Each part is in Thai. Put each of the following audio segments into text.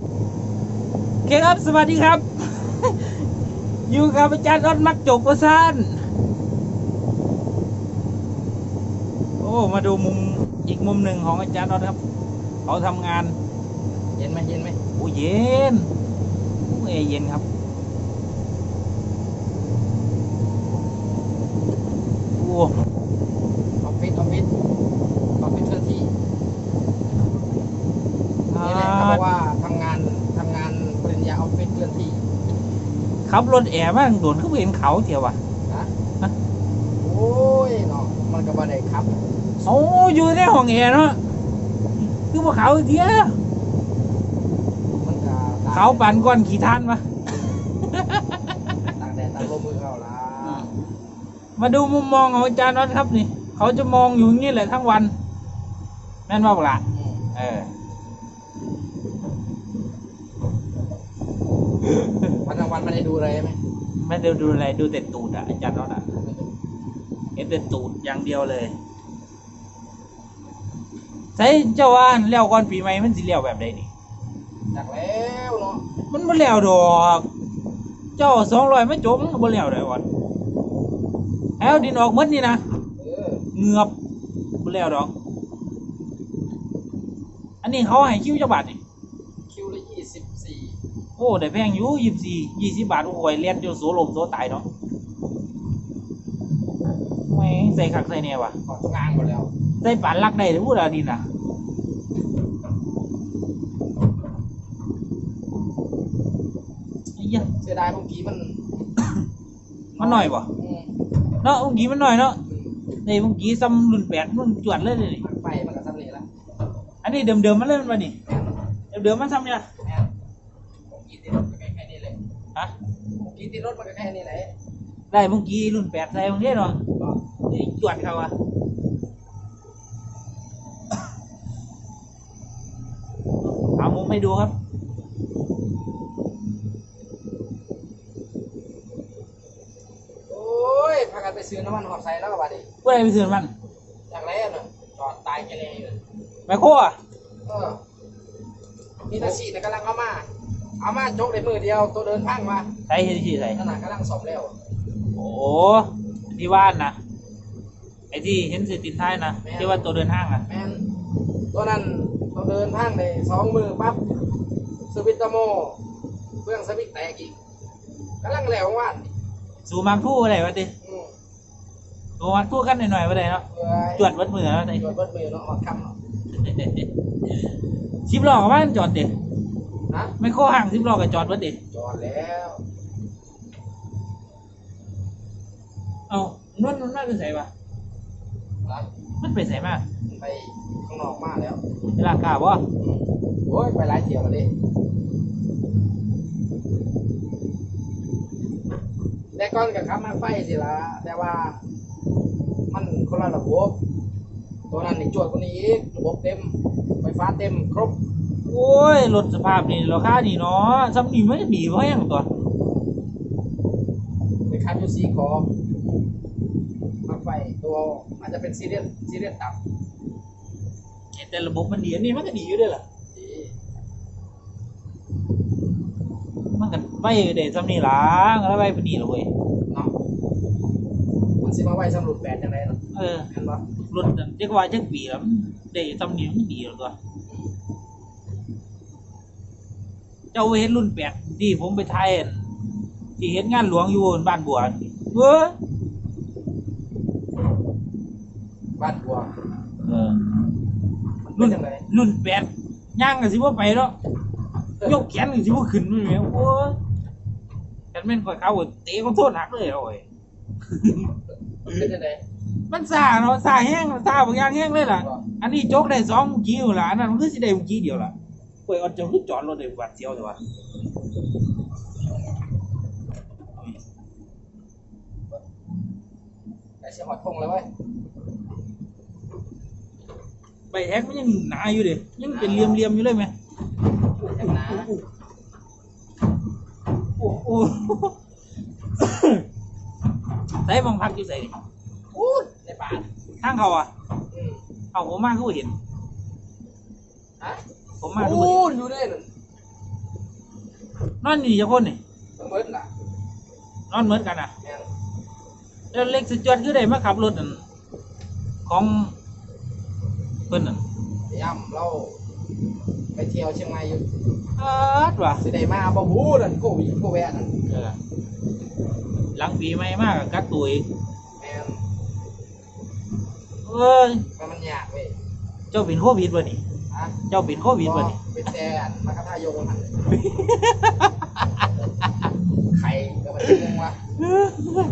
โอเคครับ สวัสดีครับ อยู่กับอาจารย์รถมักจกประสานโอ้ มาดูมุมอีกมุมหนึ่งของอาจารย์รถครับ เขาทำงาน เย็นไหมเย็นไหมโอ้เย็นโอ้เย็นครับโอ้ ออฟฟิศออฟฟิศออฟฟิศเคลื่อนที่นี่แหละเขาบอกว่าทำงานทำงานปริญญาออฟฟิศเคลื่อนที่ ขับรถแอร์บ้างโดนเขาเห็นเขาเที่ยววะนะฮะโอ้ยเนาะมันก็บ่ได้ครับโอ้อยู่ในห้องแอร์เนาะคือว่าเขาเที่ยวมันก็ตกเขาปั่นก้อนขี่ท่านมา ตากแดดตากลมมือเขาละมาดูมุมมองของอาจารย์น็อตครับนี่ เขาจะมองอยู่อย่างนี้แหละทั้งวัน แม่นว่าเปล่าอืมเออ วันกลางวันไม่ได้ดูเลยไหมไม่ได้ดูอะไรดูแต่ตูดอะอาจารย์น็อตอะเห็นแต่ตูดอย่างเดียวเลยใช่เจ้าว่าเลี้ยวก่อนปีใหม่มันสิเลี้ยวแบบใดนี่จากแล้วเนาะมันบ่เลี้ยวดอก เจ้าสองร้อยไม่จบมันก็บ่เลี้ยวได้ก่อนแล้วดินออกหมดนี่นะเออเหงือบบ่เลี้ยวดอก อันนี้เขาให้คิวเจ้าบาทนี่ คิวละยี่สิบสี่ โอ้ได้แพงอยู่ยี่สี่ยี่สิบบาทโอ้ยเลียนจนโสลมโสตายเนาะไม่ใส่คักใส่เนี่ยวะก่อนทำงานหมดแล้วใส่ปานลักได้หรือพูดอะไรดีนะไอ้เหี้ยเสียดายเมื่อกี้มันมันหน่อยบ่อืมเนาะเมื่อกี้มันหน่อยเนาะไอ้เมื่อกี้ซ้ำรุ่นแปดมันจวดเลยเลยนี่ไฟมันก็สำเร็จแล้วอันนี้เดิมๆมันเล่นมานี่เดิมๆมันซ้ำเนี่ย แม่นเมื่อกี้ติดรถมันก็แค่นี้เลย ฮะเมื่อกี้ติดรถมันก็แค่นี้แหละได้เมื่อกี้รุ่นแปดใส่เมื่อกี้เนาะก็นี่จวดเขาอะเอามุมให้ดูครับโอ้ยพากันไปซื้อน้ำมันหอดใส่แล้วก็บาดนีเพื่ออะไรไปซื้อมันจากแรกน่ะจอดตายแกเลยอยู่ไมโครอะเออมีตาชีแต่กำลังเอามา เอามาจกในมือเดียวตัวเดินพังมาใส่เฮดชีใส่ขนาดกำลังสอบแล้วโอ้ที่ว่านนะไอ้ที่เห็นสื่อติดท้ายนะที่ว่าตัวเดินห้างอะแมนตัวนั้นตัวเดินพังในสองมือปั๊บสวิตเตอร์โมเครื่องสวิตช์แตกอีกกำลังแล้วว่านสูมักคู่อะไรวะดิอืมสูมักคู่กันหน่อยๆวะเด้เนาะเอ้ยจวดวัดมือแล้วไอ้จวดเบิดมือเนาะหอดคำเนาะสิบล้อกับบ้านจอดดิ นะไม่โครห่างสิบล้อกับจอดวัดดิจอดแล้วเอ้านั่นนั่นน่าจะใส่ปะนะมันไปใส่มาไปข้างนอกมาแล้ว เวลากล้าบ่โอ้ยไปหลายเที่ยวแล้วดิแต่ก่อนกับขับมาไฟสิละแต่ว่า มันคนละระบบตัวนั้นนี่จวดกว่านี้อีกระบบเต็มไฟฟ้าเต็มครบ โอ้ยรถสภาพนี่ราคานี่เนาะซ้ำนี่ไม่ดีเพราะยังตัวไปคันอยู่สีขอมาไฟตัวอาจจะเป็นซีเรียสซีเรียสต่แต่ระบบมันดีอันนี้มันก็ดีอยู่ด้วยล่ะำดีมันก็ไปเด็ดซ้ำนี่ล่ะแล้วไปเป็นนี่ละเว้ยเนาะมันสิมาไว้สำรุปแบนยังไงเนาะเออเห็นปะรถเรียกว่าจักปีแล้วมันได้ซ้ำนี่มันดีแล้วตัว เจ้าเห็นรุ่นแปดที่ผมไปไทยอั่นที่เห็นงานหลวงอยู่บ้านบัวนี่เว้อบ้านบัวเออมันเป็นยังไงรุ่นแปดย่างกันสิว่าไปเนาะยกแขนกันสิว่าขึ้นไม่แม่โอ้ยฉันเป็นคนเขาเตะก็โทษหนักเลยโอ้ยมันเป็นยังไงมันซาเนาะซาแห้งซาบางอย่างแห้งเลยล่ะ อันนี้จกได้สองเมื่อกี้อยู่ล่ะอันนั้นมันคือสิได้เมื่อกี้เดียวล่ะ โอ้ยเอันจะคือจอดรถได้หวัดเสียวเลยวะไอ้เสียหอดพงเลยเว้ยใบแท็กมันยังหนาอยู่เดิยังเป็นเหลี่ยมๆอยู่เลยไหมหนาโอ้โหใส่บังพักอยู่ใส่อู้ในป่าทางเขาอะเอาผมมาคือบ่เห็นฮะ ผมมาคือบ่อู้เห็นอยู่ได้หนึ่งนอนอยู่จักคนนี่ทั้งเบิดล่ะนอนเหมือนกันอะแม่นแล้วเล็กสุดยอดคือได้มาขับรถนั่นของเพิ่นนั่นย่ำเราไปเที่ยวเชียงใหม่อยู่อาดว่ะสิได้มาบ่ฮู้นั่นโควิดโคแวดนั่นเออหลังปีใหม่มากกักตัวอีกแม่นเอ้ย มันมันยากเว้ยเจ้าเป็นโควิดบ่นี่ฮะ เจ้าเป็นโควิดบ่นี่เป็นแต่อันมากระทายกมันใครก็มันงงวะ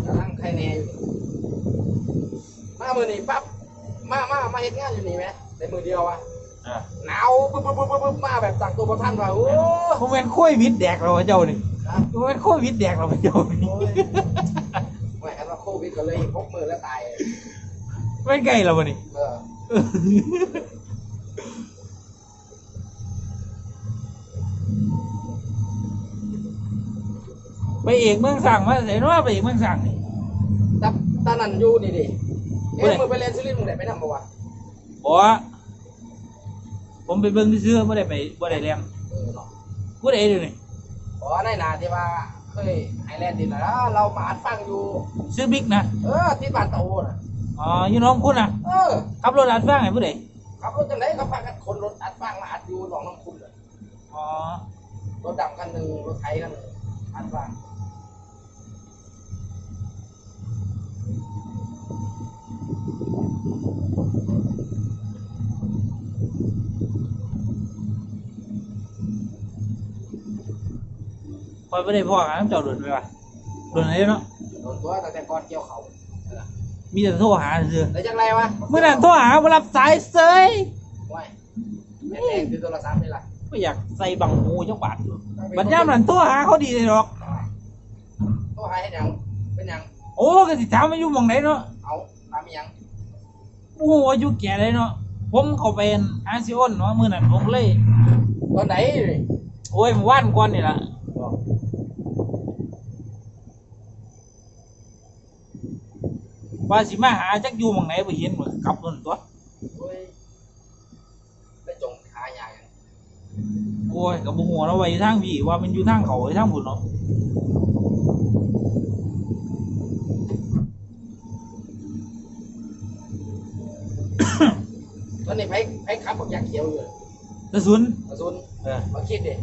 กำลังใครแน่อยู่มามื้อนี้ปั๊บมามามาเฮ็ดงานอยู่นี่แหมในมือเดียวอะอะหนาวปึ๊บปึ๊บปึ๊บปึ๊บมาแบบตั้งตัวบ่ทันว่าโอ้ผมเป็นโควิดแดกเราเจ้านี่ฮะผมเป็นโควิดแดกเราเจ้านี่โอ้ยไม่คันว่าโควิดก็เลยพกมือแล้วตายไม่ไกลเราบ่นี่ ไปเอกเมืองสั่งมาใส่เนาะไปเอกเมืองสั่งนี่แต่ตอนนั้นอยู่นี่ดิบ่เอ๊ะได้มือไปเล่นซีรีส์มึงได้ไปนำบ่วะบ่ผมไปเบิ่งซื่อๆบ่ได้ไปบ่ได้เรียนเออเนาะผู้ใดเดี๋ยวนี้อ๋อในนาที่ว่าเคยไฮแลนด์ดินนะเรามาอัดฟังอยู่ ซื้อบิ๊กนะเออที่บ้านตะโอน่ะอ๋ออยู่น้องคุณน่ะเออขับรถอัดฟังให้ผู้ใดขับรถจังไดเขาพากันคนรถอัดฟังมาอัดอยู่หนองน้ำคุณน่ะอ๋อรถดำคันหนึ่งรถไถคันหนึ่งอัดฟัง คอยบ่ได้พ่อกันเจ้าโดนไปว่ะโดนอะไรเนาะโดนตัวตั้งแต่ก่อนเกี่ยวเขาเออมีแต่โทรหาซื่อแล้วจังไรวะเมื่อนั้นโทรหาบ่รับสายเซยว้ายแม่งคือโทรศัพท์นี่ล่ะบ่อยากใส่บังหูจักบาทอยู่บัดยามนั้นโทรหาเขาดีเลยดอกโทรหาให้หยังเป็นหยังโอ้ก็สิถามว่าอยู่หม่องไหนเนาะเอาตามอีหยัง โอ้โหอายุแก่เลยเนาะผมเข้าไปหาสิอ้นเนาะมื้อนั้นผมเลย ตอนไหนนี่โอ้ยเมื่อวานก่อนนี่ล่ะว่าสิมาหาจักอยู่หม่องไหนบ่เห็นเหมือนกลับนั่นตัวโอ้ยไปจงขายางโอ้ยก็บ่ฮู้เนาะว่าอยู่ทางพี่ว่ามันอยู่ทางเขาหรือทางพุ่นเนาะ เขียวอยู่กระสุนกระสุนเออมาคิดดิ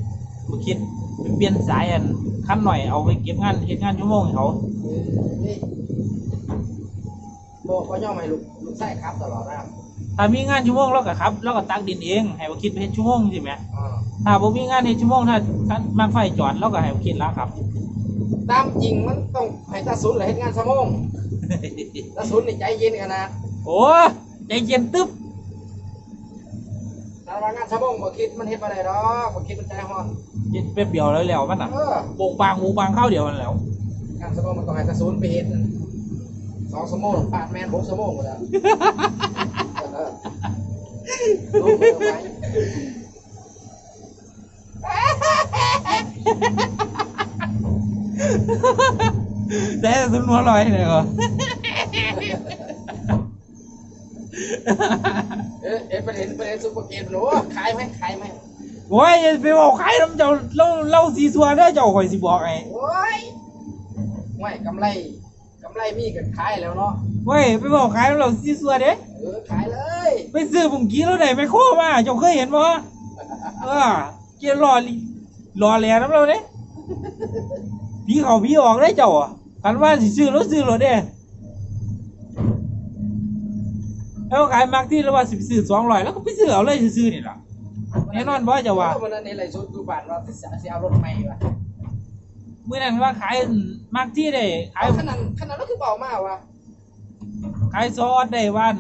บ่คิดไปเปลี่ยนสายอันคันหน่อยเอาไปเก็บงานเฮ็ดงานชั่วโมงให้เขาเออนี่บอกว่าย่อมให้ลูกลูกไส้ขับตลอดนะครับถ้ามีงานชั่วโมงเราก็ขับเราก็ตักดินเองให้บ่คิดไปเฮ็ดชั่วโมงสิแหมอ่าถ้าบ่มีงานเฮ็ดชั่วโมงถ้าถ้ามักไฟจอดเราก็ให้บ่คิดละครับ ตามจริงมันต้องให้ตาสุนเลยเฮ็ดงานสมองตาสุนนี่ใจเย็นขนาดโอ้ใจเย็นตึ๊บ ถ้าว่างานสมองบ่คิดมันเฮ็ดบ่ได้ดอกบ่คิดมันใจร้อนเย็นแป๊บเดียวแล้วแล้วมันน่ะเออโปงปางหมูปางข้าวเดียวมันแล้วงานสมองมันต้องให้ตาสุนไปเฮ็ดนั่นสองสมองปาดแมนหกสมองหมดแล้วเออรู้ไหมเอาไว้แต่สุนหัวลอยเลยเหรอ เอ๊ะเอ๊ะประเด็นประเด็นซุปเปอร์เกมหนูขายไหมขายไหมโอ้ยอย่าไปบอกใครน้ำเจ้าเล่าเล่าสีสัวเด้เจ้าข่อยสิบอกไงโอ้ยไม่กำไรกำไรมีกันขายแล้วเนาะเว้ยไปบอกใครน้ำเราสีสัวเด้เออขายเลย ไปซื้อบุ้งกี้แล้วได้ไปโค้มาเจ้าเคยเห็นบ่เออเกี่ยวรอลิรอแหลน้ำเราเด้พี่เขาพี่ออกได้เจ้าอะกันว่าสิซื้อแล้วซื้อรถเด้ แล้วขายมักที่ละว่าสิบซื้อสองร้อยแล้วก็ไปซื้อเอาเลยซื้อๆนี่ล่ะแน่นอนบ่เจ้าว่าวันนั้นนี่อะไรชุดดูบ้านว่าสิสิเอารถใหม่ว่ะเมื่อนั้นว่าขายมักที่ได้ขาขายยขนาดขนาดนั้นคือเบามากว่ะขายซอสได้วัน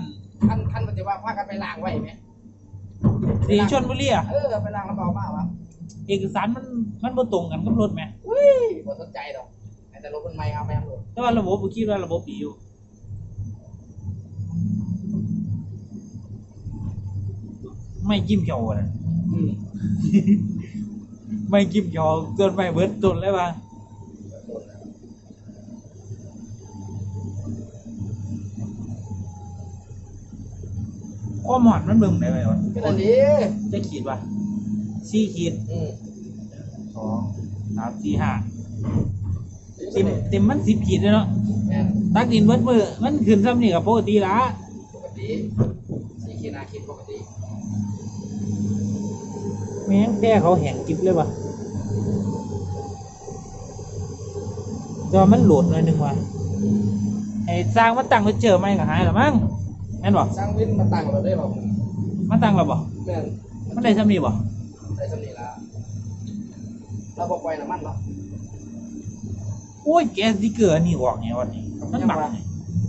คันคันปฏิว่าพากันไปล้างไว้ไหมสีชนบุรีอะเออไปล้างแล้วเบามากว่ะเอกสารมันมันบ่ตรงกันกับรถไหมอุ้ยบ่สนใจดอกแต่รถมันใหม่เอาแม่งรถแต่ว่าระบบผมคิดว่าระบบดีอยู่ ไม่จิ้มเขียวอะนะอืมไม่จิ้มเขียวจนไม่เบิดจนเลยว่าความหวานมันเบิ่งได้ไหมวะเป็นอันนี้จะขีดวะสี่ขีดอืมสองสามสี่ห้าเต็มเต็มมันสิบขีดเลยเนาะแม่นตักดินเบิดมือมันขึ้นซ้ำนี่กับปกติละปกติสี่ขีดห้าขีดปกติ แม่งแพ้เขาแห้งจิบเลยว่ะจอมันโหลดหน่อยหนึงว่ะไอ้สร้างมันตั้งไว้เจอไหมก็หายหรอมั้งแม่นบ่สร้างวินมาตั้งเราได้บ่มันตั้งแล้วบ่แม่นมันได้ซ้ำนี่บ่ได้สำนีละเราบอกไว้น้ำมันเนาะโอ้ยแกสติกเกอร์อันนี่ออกไงวันนี้มันบังไง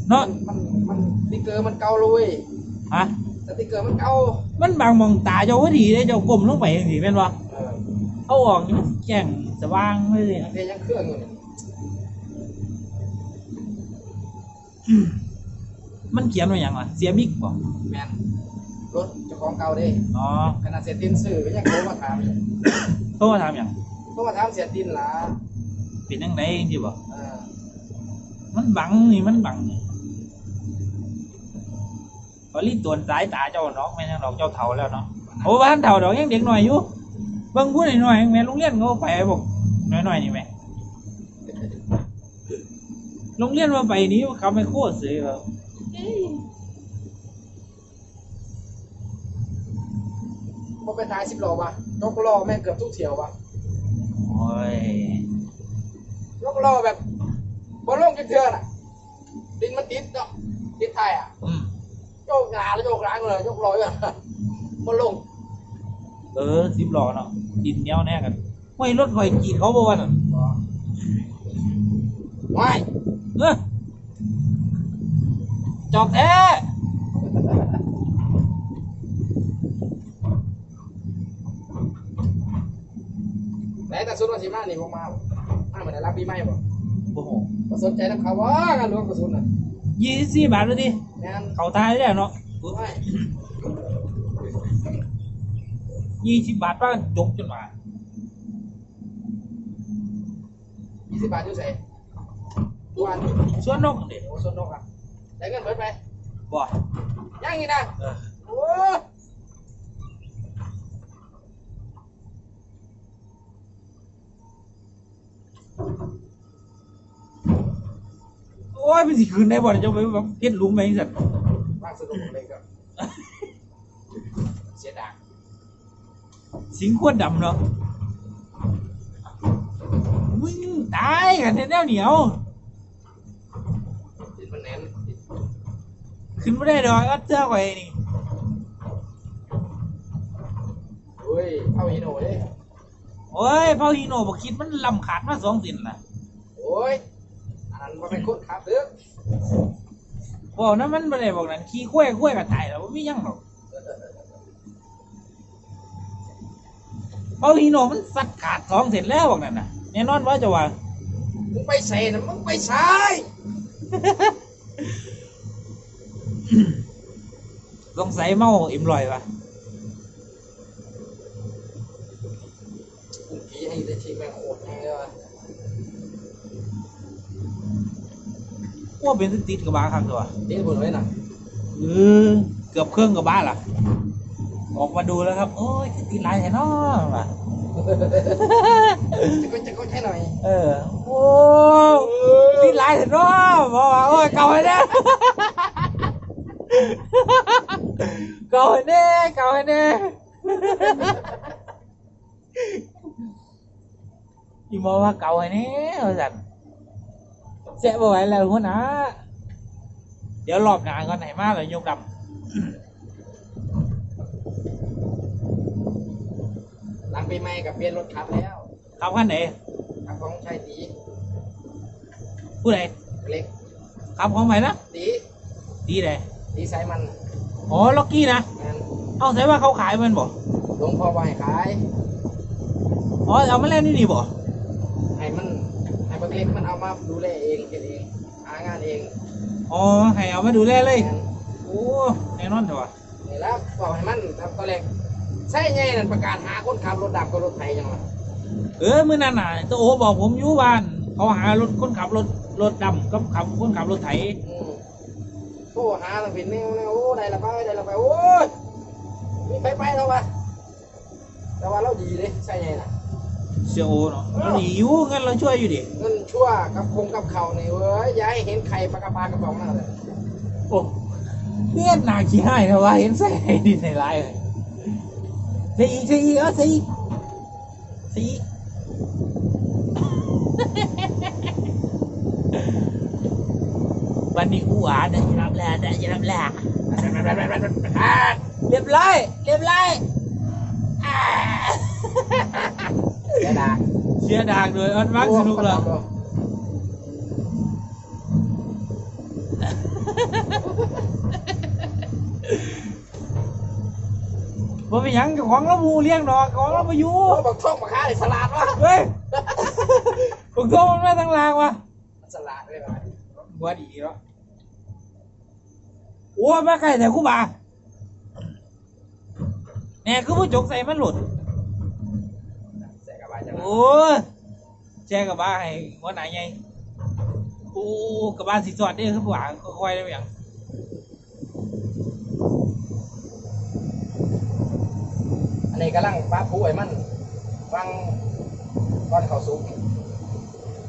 เนาะมันมันสติ๊กเกอร์มันเก่าเลยฮะ สติ๊กเกอร์มันเก่ามันบางมองตาเจ้าพอดีเลยเจ้ากลมลงไปอย่างนี้แม่นบ่เออเอาออกนี่มันแจ้งสว่างเลยยังเทยังเครื่องอยู่นี่มันเขียนว่าอย่างไรเสียบิ๊กบ่แม่นรถเจ้าของเก่าเด้อ๋อขนาดเสียตินซื้อก็ยังโทรมาถามอยู่โทรมาถามอย่างโทรมาถามเสียตินล่ะเป็นยังไงที่บ่เออมันบังนี่มันบังนี่ เขารีดตวนสายตาเจ้าเนาะแม่นยังดอกเจ้าเฒ่าแล้วเนาะโอ้บ้านเฒ่าดอกยังเด็กหน่อยอยู่เบิ่งผู้น้อยๆแม่โรงเรียนเขาไปบอกน้อยๆนี่แม่โรงเรียนว่าไปนี้เขาไม่โคตรเสียครับบ่ไปถ่ายสิบล้อป่ะยกล้อแม่งเกือบทุกเที่ยวป่ะโอ้ยยกล้อแบบบ่ลงจักเทื่อน่ะ ดินมันติดเนาะติดท้ายอะ อืมโย กหน้าแล้วโยกหลังเลยยกล้ออยู่บ่ลง เออสิบล้อเนาะดินเหนียวแน่กันห้วยรถข่อยกีดเขาบ่วันน่ะไม่เออจอกแท้ไหนแต่สุดวันสิมานี่บ่มาบ่มาเหมือนได้รับปีใหม่บ่โอ้โหบ่สนใจนำเขาว่างานหลวงกระสุนน่ะยี่สิบสี่บาทเลยดิ แม่นเขาตายแล้วเนาะไม่ยี่สิบบาทป้าจกจนมา20บาทอยู่ไสทุกวันส่วนนกเด็ดโอ้ส่วนนกอะได้เงินเบิดไปบ่ยังอีกนะเออโอ้ อ้ยมันสิคืนได้บ่เนี่ยเจ้าไปแบบเฮ็ดหลุมไปจังซั่นบางสนุกเลยครับ เสียดายสิงขวดดำเนาะมึงตายกันแนวเหนียวติดมันแน่นขึ้นไม่ได้ดอกอัดเจ้าไว้นี่เฮ้ยเอาอีโน่เด้โอ้ยเผาฮีโน่บอกคิดมันลำขาดมาสองสินละโอ้ย อันนั้นมันเป็นคนขับเด้อบอกนั้นมันไม่ได้บอกนั้นขี้ข้วยข้วยกับตายแล้วไม่ยังหรอกเผาฮีโน่มันสัดขาดสองเสร็จแล้วบอกนั่นน่ะแน่นอนว่าจะว่ามึงไปใส่นะมึงไปใส่สงสัยเมาอิ่มลอยวะกูผีให้ได้ทีแม่งโคตรแน่เลยว่ะ ว่าเป็นติดๆกับบาครับตัวเดี๋ยวผมไว้น่ะเออเกือบเครื่องกับบ้านล่ะ ออกมาดูแล้วครับ โอ้ยติดลายแท้เนอว่ะจะก็จะก็ใช่หน่อย เออ โอ้ติดลายแท้เนอบอกว่าโอ้ยเก่าให้แน่เก่าให้แน่เก่าให้แน่อีมอว่าเก่าให้แน่เอา สันเสียบ่ไหวแล้วหัวหนะเดี๋ยวรอบหน้าก่อนไหนมาเลยยกดำหลังปีใหม่กับเปลี่ยนรถขับแล้วขับขั้นไหนขับของชายตีผู้ใดเล็กขับของใหม่นะตีดีเลยตีสายมันอ๋อล็อกกี้นะแม่นเอาใส่ว่าเขาขายมันบ่หลวงพ่อว่าให้ขายอ๋อเอามาเล่นนี่ดีบ่ให้มัน ให้บักเล็กมันเอามาดูแลเองเฮ็ดเองหางานเองอ๋อให้เอามาดูแลเลยแม่นโอ้แน่นอนเถอะวะนี่แล้วบอกให้มันทำตอนแรกใช่ไงนั่นประกาศหาคนขับรถดำกับรถไถยังวะเออมื้อนั้นน่ะตัวโอบอกผมอยู่บ้านเขาหารถคนขับรถรถดำกับขับคนขับรถไถอืมโทรหาทางผิดนี่โอ้ได้ละไปได้ละไปโอ้ยมีไปไปแล้ววะแต่ว่าเราดีเลยใช่ไงน่ะ เสียโอเนาะเราหนีอยู่เงินเราช่วยอยู่ดิเงินชั่วกับคงกับเขานี่เว้ยอย่าให้เห็นใครปากกระปากระป๋องนั่นเลยโอ้เงี้ยหนาขี้ให้นะว่าเห็นใส่ดิใส่ลายเลยใส่อีกใส่อีกเออใส่อีกใส่อีกวันนี้กูอ่านได้รับแล้วได้รับแล้วอ่าเรียบร้อยเรียบร้อยอ่า เดี๋ยวนะเชียร์ดากเลยมันมักสนุกเหรอบ่เป็นหยังเจ้าของเราบูเลี้ยงดอกของเราไปอยู่โอ้บักท่องบักค้าเลยสลัดวะเฮ้ยผมโทรมันมาตั้งลางวะสลัดเลยนะบ่ดีเนาะโอ้ยมาใกล้แต่กูบ่าแหน่คือผู้จกใส่มันหลุด ใส่กระบะจัง โอ้ยแจ้งกับบ้าให้หัวหน้าไงโอ้กับบ้านสิจอดเด้อคือผู้หาค่อยๆได้ไหมยังอันนี้กำลังป้าผู้ไอ้มันฟังก้อนเขาสูง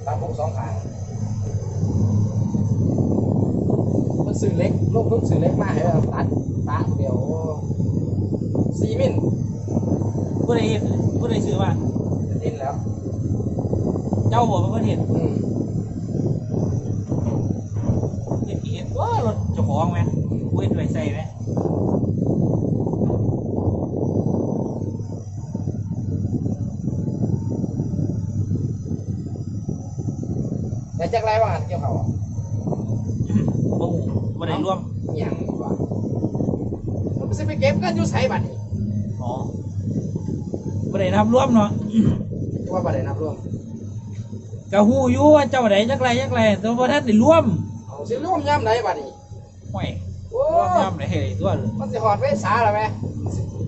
ป้าผู้สองขางมันสื่อเล็กลูกทุกสื่อเล็กมากเลยตัดตาเดียวสี่มิลผู้ใดเฮ็ดผู้ใดซื้อมา จะดินแล้ว เจ้าบอกเป็นคนเห็นอืมเห็นกี่เห็นว่ารถเจ้าของไหมกูเห็นไว้ใส่ไหมแล้วจากไรบ้างอะเกี่ยวเขาอะโอ้ผู้ใดร่วมอหย่างวะผมจะไปเก็บกันอยู่ไสบัดนี้อ๋อผู้ใดนับร่วมเนาะ ว่าบัดไหนนับรวมกะฮู้อยู่ว่าเจ้าใดจักไรจักไรแต่ว่าท่านได้ร่วมเอาสิร่วมย่ำไหนบัดนี้ห่วยโอ้ร่วมยำได้เฮ้ยตัวมันสิหอดไว้สาแล้วไหม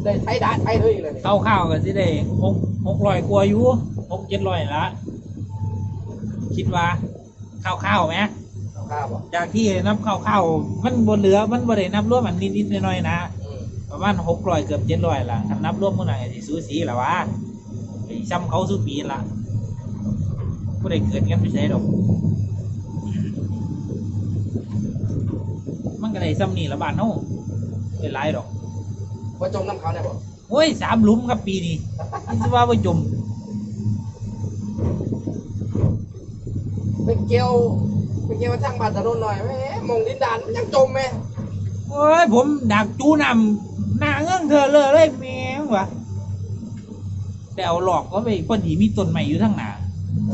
ได้ไทยด่าไทยเลยเลยนี่ข้าวข้าวๆก็สิได้หกหกร้อยกว่าอยู่หกเจ็ดร้อยละคิดว่าข้าวข้าวๆไหมเอาข้าวบ่จากที่นับข้าวข้าวๆมันบนเหลือมันบ่ได้นับรวมอันนิดๆหน่อยๆนะ อืมประมาณหกร้อยเกือบเจ็ดร้อยละถ้านับรวมมื้อไหร่สิสูสีละวะไอ้ ซ้ำเขาสู้ปีละบ่ได้เกิดกันไม่ใช่ดอกมันก็ได้ซ้ำนี่ละบาทเนาะเป็นไรดอกว่าจมน้ำเขาเนี่ยบ่โอ้ยสามหลุมครับปีนี้นี่สิว่าบ่จมไปเกี่ยวไปเกี่ยวทางบาดตะโนนหน่อยแหม่มองดินดานมันยังจมไหมโอ้ยผมดักจูนำหน้าเงื่องเธอเลยเลยแม่งวะ แต่เอาหลอกก็ไปพอดีมีต้นใหม่อยู่ทั้งหนา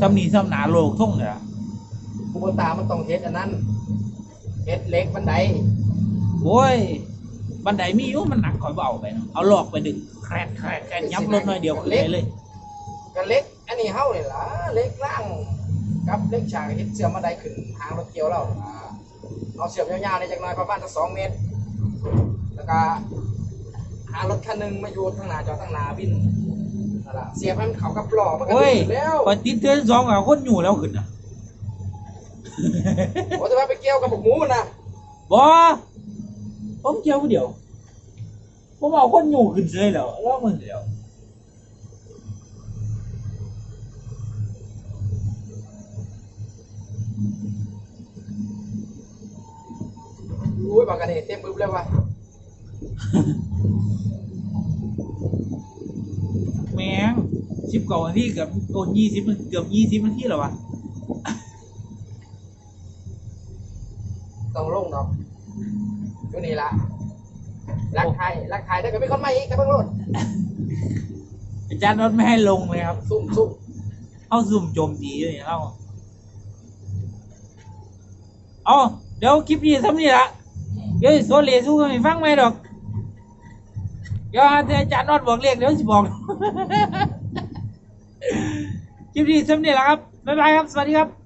ซ้ำนี่ซ้ำหนาโลกท่งเลยอะกูบตามันต้องเฮ็ดอันนั้นเฮ็ดเหล็กบันไดโอ้ยบันไดมีอยู่มันหนักคอยเบเอาไปเนาะเอาหลอกไปดึงแครดแครดแครดยับรถหน่อยเดียวขึ้นไปเลยกับเหล็ก อันนี้เฮาเลยล่ะเหล็กล่างกับเหล็กฉากเฮ็ดเสื่อมบันไดขึ้นหางรถเกี่ยวเราอ่าเอาเสียบยาวๆในจักหน่อยประมาณสักสองเมตร แล้วก็หารถคันหนึงมาอยู่ทางหน้าจอทางหน้าวินนั่นล่ะ เสียบให้มันเข้ากับล้อมันก็โอ้ยถึงแล้วพอติดเทือนสองกับคนอยู่แล้วขึ้นอะโอ้แต่ว่าไปเกี่ยวกับบุกหมูนะบอผมเกี่ยวผู้เดียวผมเอาคนอยู่ขึ้นเลยแล้วแล้วมึงเดียวอุ้ยบอกกันนี่เต็มปึ๊บเลยว่ะ แมง สิบกว่านาทีเกือบโอนยี่สิบเกือบยี่สิบนาทีแล้ววะต้องลงดอกอยู่นี่ละรักไทยรักไทยได้ก็มีคนใหม่อีกกับเพิ่งโลดอาจารย์รถไม่ให้ลงเลยครับ ซุ่มซุ่มเอาซุ่มโจมตีอยู่นี่เอาเอาเดี๋ยวคลิปนี้ทำนี่ละเดี๋ยวโซเลสู้กันไม่ฟังไหมดอก เดี๋ยวอาจารย์นอดบอกเรียกเดี๋ยวสิบอก คลิปนี้จำนี่ละครับบ๊ายบายครับ สวัสดีครับ